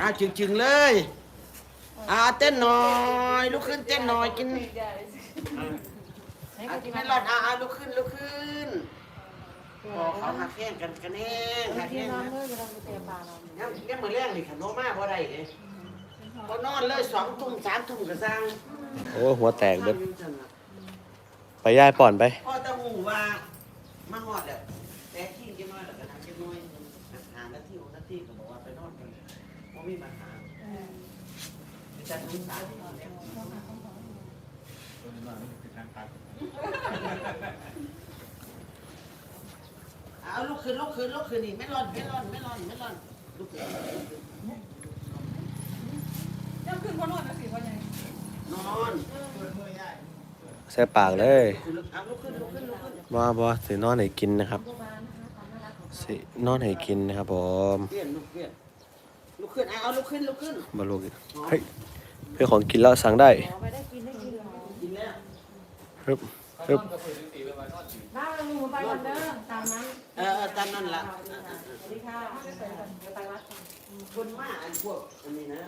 อ่าจึงๆเลย อ่าเต้นหน่อยลุกขึ้นเต้นหน่อยกินอะกินไม่รอดอ่าอ่าลุกขึ้นลุกขึ้นบอกเขาหักแข้งกันกันเองหักแข้งนะยังยังมือแรงนี่ขนมมากพอได้เลยพอนอนเลยสองทุ่มสามทุ่มก็สร้างโอ้หัวแตกเบิดไปย่ายป่อนไปพ่อตะหูว่ามาหอดอะแต่ที่กินน้อยแล้วก็ทำกินน้อยหาหน้าที่ของหน้าที่ก็บอกว่าไปนอนกันเพราะมีปัญหา จะทุนสาเอาลุกขึ้นลุกขึ้นลุกขึ้นนี่ไม่ร้อนไม่ร้อนไม่ร้อนไม่ร้อนลุกขึ้นยังขึ้นบนนอนนะสิว่าไงนอนใส่ปากเลยเอาลุกขึ้นลุกขึ้นลุกขึ้นบ่บ่สินอนให้กินนะครับสินอนให้กินนะครับผมเปลี่ยนลุกเปลี่ยนลุกขึ้นเอาลุกขึ้นลุกขึ้นบ่ลูกเฮ้ย เพื่อของกินแล้วสั่งได้กินแล้วปึ๊บปึ๊บบ้านเราหนูไปวันเดิมตามนั้นเออตามนั้นละสวัสดีค่ะเดี๋ยวไปวัดคนมากอันพวกอันนี้นะ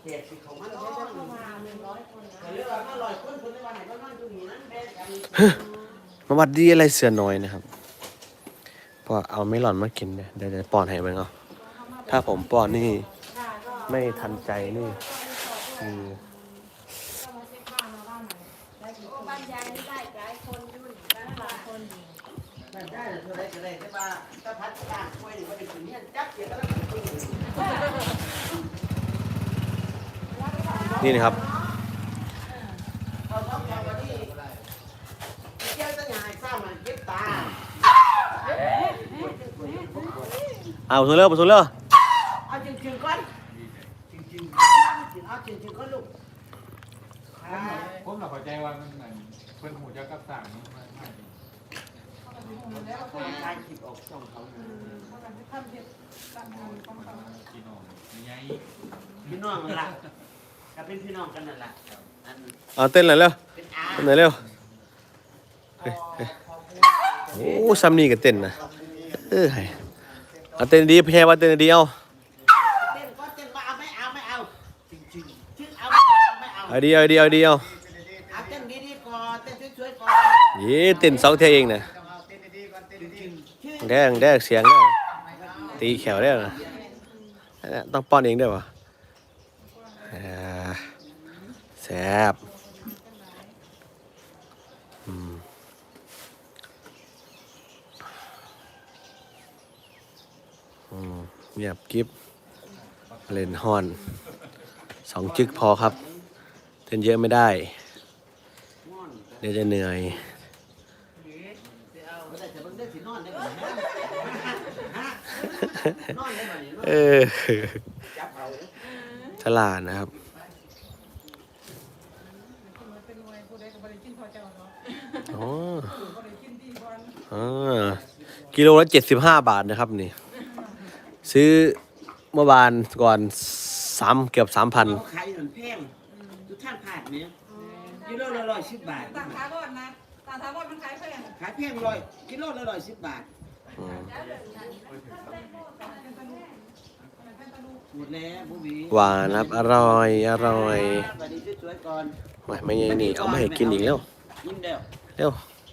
เขตสิเขามันก็ใช้ทั้งเข้ามาหนึ่งร้อยคนนะเขาเรียกว่ามาลอยคนคนในวันไหนก็นอนอยู่นี่นั่นแบกกันมาวัดดีอะไรเสือน้อยนะครับพอเอาไม่หล่อนมากินเนี่ยเดี๋ยวจะป้อนให้เบิ่งเอาถ้าผมป้อนนี่ค่ะก็ไม่ทันใจนี่ คือบ้านมาบ้านไหนได้กี่คนบ้านยายได้หลายคนยุ่นบ้านหลายคนดีได้ได้เท่าไรก็ได้แต่ว่าถ้าพัดต่างคุยนี่ว่าเป็นคนนี้จับเกี่ยวกับเรื่องคุยนี่นะครับเอารว่เจ้าจะยสุดเร็วสุดเร็ว เอาจริงๆก่อนจริงๆเอาจริงๆก่อนลูก ผมเราเข้าใจว่ามันเหมือนเพิ่นหูจักกับสั่งมันไม่ไม่ แล้วก็ คนทายคลิปออกช่องเขาเขากันที่ทำเห็ดตามมือของเขากินออกมีไงพี่น้องนั่นล่ะก็เป็นพี่น้องกันนั่นล่ะอันเอาเต้นเลยเร็วเป็นอาเต้นเลยเร็วโอ้ซัมนี่ก็เต้นนะเออให้เอาเต้นดีแพ้ว่าเต้นดีเอาเต้นก็เต้นว่าเอาไม่เอาไม่เอาจริงๆชื่อเอาไม่เอาไม่เอาเอาดีเอาดีเอาดีเอาเอาเต้นดีๆก่อนเต้นสวยๆก่อนเย้เต้นสองเท่าเองนะชื่อ แดงแดงเสียงได้ตีแขวได้นะอันนั้นต้องป้อนเองด้วยวะแซ่บเงียบกิฟเล่นฮอนสองจึกพอครับ เต้นเยอะไม่ได้ เดี๋ยวจะเหนื่อย เอาไม่ได้แต่เบิ่งได้สินอนได้บ่ฮะฮะนอนได้บ่นี่นอน เออจับเอาเด้อฉลาดนะครับเป็นรวยผู้ใดก็บริกินพอเจ้าเนาะอ๋อบริกินดีบอลอ่ากิโลละเจ็ดสิบห้าบาทนะครับนี่ ซื้อเมื่อวานก่อนสามเกือบสามพันเอาขายมันแพงทุกท่านผ่านเนี่ยกิโลละร้อยสิบบาทต่างท้าบอดนะต่างท้าบอดมันขายแพงขายแพงร้อยกิโลละร้อยสิบบาท หมดแล้วผู้บีหวานครับอร่อย อร่อยสวัสดีสวยๆก่อนไม่ไม่ยังนี่เอามาให้กินอีกแล้วยิ้มเดียวเร็ว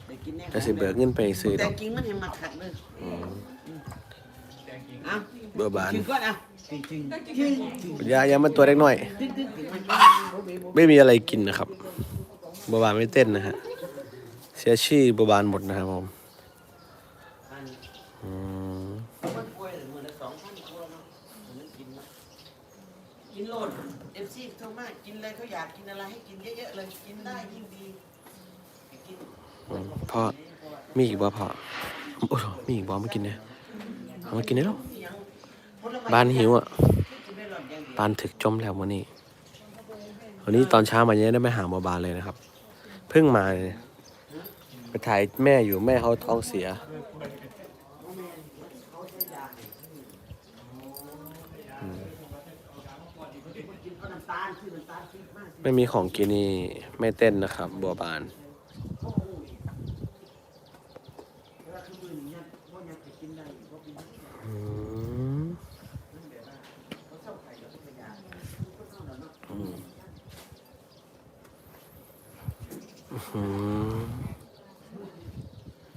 ได้กินแน่จะสิเบิกเงินไปซื้อดแต่อกจริงมันเห็นมาขัดเลยอืมเอ้าเบื่อบานจริงก่อนเอะจริงจริงจริงจริงยายามันตัวเล็กน้อยจริงจริงจริงมันผู้บีผู้บีไม่มีอะไรกินนะครับบัวบานไม่เต้นนะฮะเสียชื่อบัวบานหมดนะครับผมอัน อืมมันป่วยเหมือนละสองพันคนเนาะมันกินเนาะกินโลดเอฟซีเข้ามากินเลยเขาอยากกินอะไรให้กินเยอะๆเลยกินได้ยิ่งดีกินอืมพ่อมีอีกบ่พ่อโอ้โหมีอีกบ่มากินเนี่ยเอามากินได้แล้วบ้านหิวอะปานถึกจมแล้ววันนี้วันนี้ตอนเช้ามายังได้ไปหาหมอบานเลยนะครับ เพิ่งมาเลยไปถ่ายแม่อยู่แม่เขาท้องเสีย ไม่มีของกินนี่ไม่เต้นนะครับ บัวบาน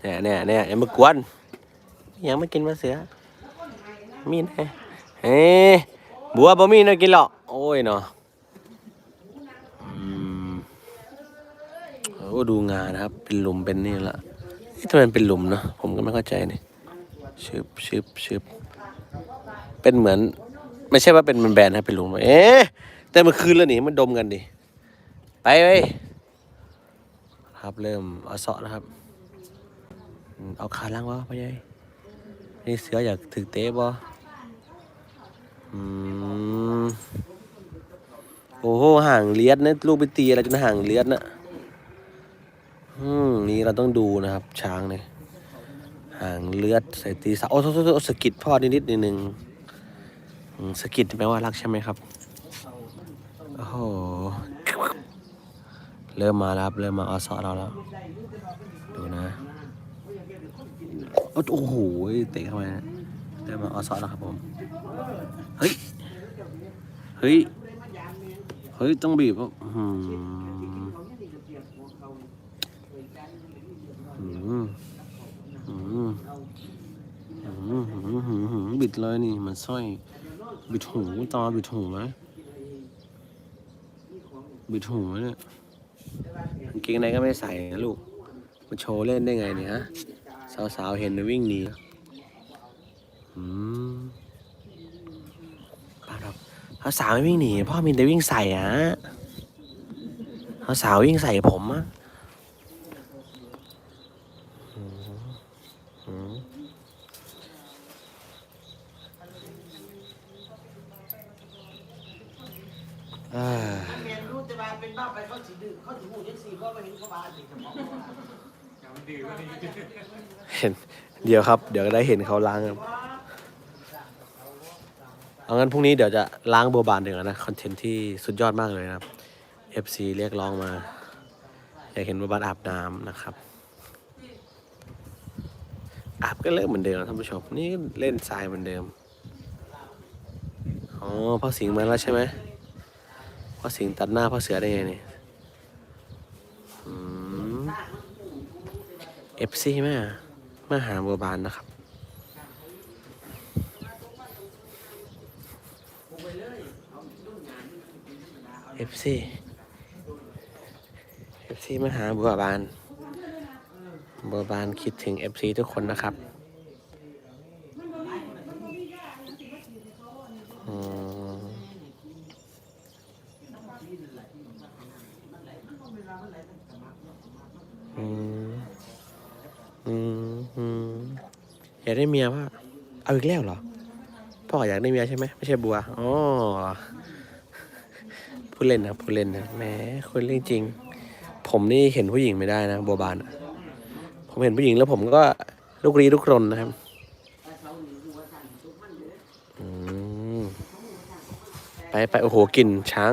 เนี่ยเนี่ยเนี่ยอย่ามากวนยังไม่กินมาเสือมีนเฮ้บัวบ่มีนะกินหรอกโอ้ยเนาะ โอ้ดูงานนะครับ เป็นหลุมเป็นนี่ละเอ๊ะทำไมเป็นหลุมเนาะผมก็ไม่เข้าใจนี่ชึบชึบชึบเป็นเหมือน ไม่ใช่ว่าเป็นมันแบนนะเป็นหลุมเอ๊ะแต่มื่อคืนแล้วนี่มันดมกันดิไปไปครับเริ่มเอาเสาะนะครับ เอาขาล่างวะพ่อใหญ่นี่เสืออยากถึกเตะบ่อืมโอ้โหห่างเลียดนะลูกไปตีอะไรจนห่างเลียดนะ อืมนี่เราต้องดูนะครับ ช้างเนี่ยห่างเลือดใส่ตีสาโอ้โหโทษโทษโทษสกิดพ่อนิดนิดนิดนึงสกิดแปลว่ารักใช่ไหมครับโอ้โหเริ่มมาแล้วครับเริ่มมาเอาเสาะเราแล้ว ดูนะโอ้โหเตะเข้าไปเริ่มมาเอาสาะแล้วครับผมเฮ้ยเฮ้ยเฮ้ยต้องบีบอะอืมอืมอืมอืมอืมอืมอืม บิดเลยนี่มันสร้อยบิดหูตอบิดหูไหมบิดหูไหมเนี่ยกางเกงในก็ไม่ใส่นะลูกมาโชว์เล่นได้ไงเนี่ยฮะสาวๆเห็นวิ่งหนีอืมปล่าหรอกเขาสาวไม่วิ่งหนีพ่อมีแต่วิ่งใส่อะเขาสาววิ่งใส่ผมอะอืม อืมอ่าแม่นรู้แต่ว่าเป็นบ้าไปเขาสิดื้อเขาสิหูจังซี่เพราะว่าเห็นเขาบ้าสิจะบอกว่าอย่ามันดีกว่านี้เห็น เดี๋ยวครับ เดี๋ยวได้เห็นเขาล้างครับเอางั้นพรุ่งนี้เดี๋ยวจะล้างบัวบานเดี๋ยวนะคอนเทนต์ที่สุดยอดมากเลยนะครับ FC เรียกร้องมา อยากเห็นบัวบานอาบน้ำนะครับ อาบก็เริ่มเหมือนเดิมท่านผู้ชม นี่เล่นทรายเหมือนเดิม อ๋อพ่อสิงมาแล้วใช่ไหมพ่อสิงตัดหน้าพ่อเสือได้ไงเนี่ยเอฟซีแม่มาหาบัวบานนะครับเอฟซีเอฟซีมาหาบัวบาน บัวบานคิดถึง FC ทุกคนนะครับอืมอืมอืมอยากได้เมียป่ะเอาอีกแล้วเหรอ พ่ออยากได้เมียใช่ไหมไม่ใช่บัวอ๋อพูดเล่นนะพูดเล่นนะแหมคุยเรื่องจริง ผมนี่เห็นผู้หญิงไม่ได้นะ บัวบานอะ ผมเห็นผู้หญิงแล้วผมก็ลุกรีลุกรนนะครับอืมไปไปโอ้โหกลิ่นช้าง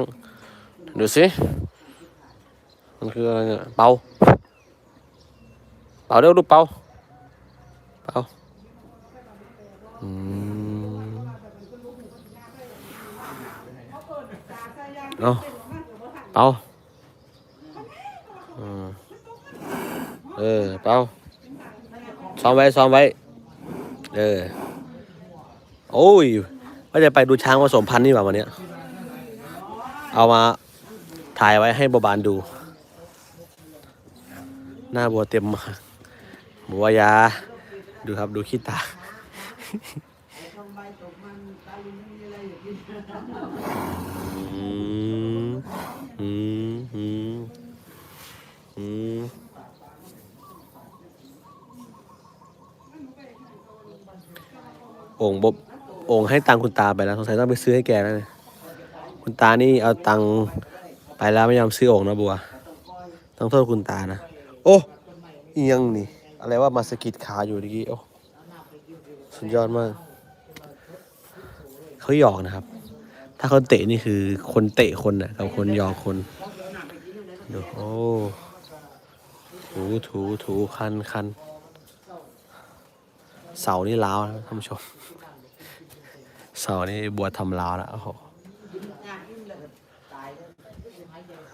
ดูสิ มันคืออะไรเนี่ยเปาเปาเร็วลูกเปาเปาอืมเอาเปาอืม เออเปล่าซ้อมไว้ซ้อมไว้ เออ โอ้ยว่าจะไปดูช้างผสมพันธุ์นี่หว่าวันเนี้ย เอามาถ่ายไว้ให้บบานดู หน้าบัวเต็มมาบัวยา ดูครับดูขี้ตา อืม อืมอืมอืม โองบบโอ่งให้ตังคุณตาไปแล้วสงสัยต้องไปซื้อให้แกแล้วเนี่ยคุณตานี่เอาตังไปแล้วไม่ยอมซื้อองนะบัว ต้องโทษคุณตานะ โอ้เอียงนี่ อะไรว่ามาสะกิดขาอยู่เมื่อกี้โอ้สุดยอดมาก เขาหยอกนะครับ ถ้าเขาเตะนี่คือคนเตะคนนะกับคนหยอกคนดูโอ้ถูถูถูคันคัน เสานี่ล้าวนะท่านผู้ชม เสานี่บัวทำล้าวแล้วโอ้โห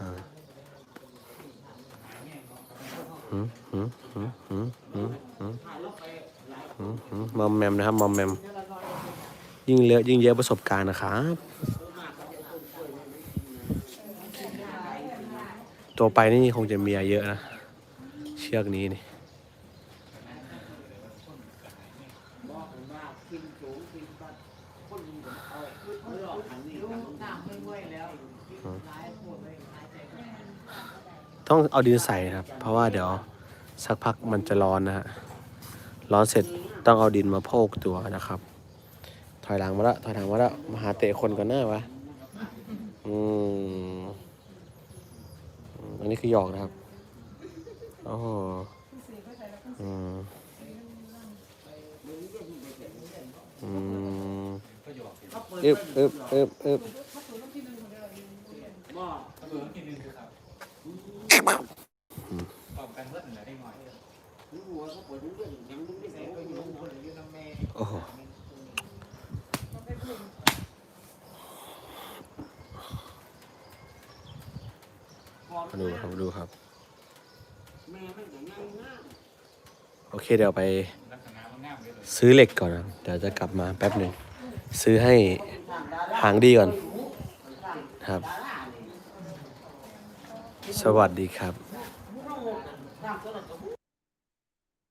อ่มหืมหืมหืมหืมหืมถ่ายลงไปหลายหืมมอมแมมนะครับมอมแมม ยิ่งเยอะยิ่งเยอะประสบการณ์นะครับ ตัวไปนี่คงจะเมียเยอะนะ เชือกนี้นี่ บอกผมว่ากินสูงกินปัดคนเอาขึ้นเรื่องอันนี้ลูกน้ำไม่ไหวแล้วหลายปวดเลยหายใจไม่ออก ต้องเอาดินใส่ครับ เพราะว่าเดี๋ยวสักพักมันจะร้อนนะฮะ ร้อนเสร็จต้องเอาดินมาโพกตัวนะครับ ถอยหลังมาล้วถอยหลังมาล้วมาหาเตะคนก่อนหน้าวะอืมอืม อันนี้คือหยอกนะครับ โอ้โหอืมอืมออึบอึบอึบอึบ บอก ก็คือกินนึงคือครับตอบกันเมื่อไหร่ได้หน่อย รู้ว่าเขาเปิดเรื่องยังไม่ได้ใส่ไปอยู่ข้างบนอยู่น้ำแม่ โอ้โห มาดูครับมาดูครับ โอเคเดี๋ยวไป ซื้อเหล็กก่อนนะเดี๋ยวจะกลับมาแป๊บหนึ่งซื้อให้หางดีก่อนครับ สวัสดีครับ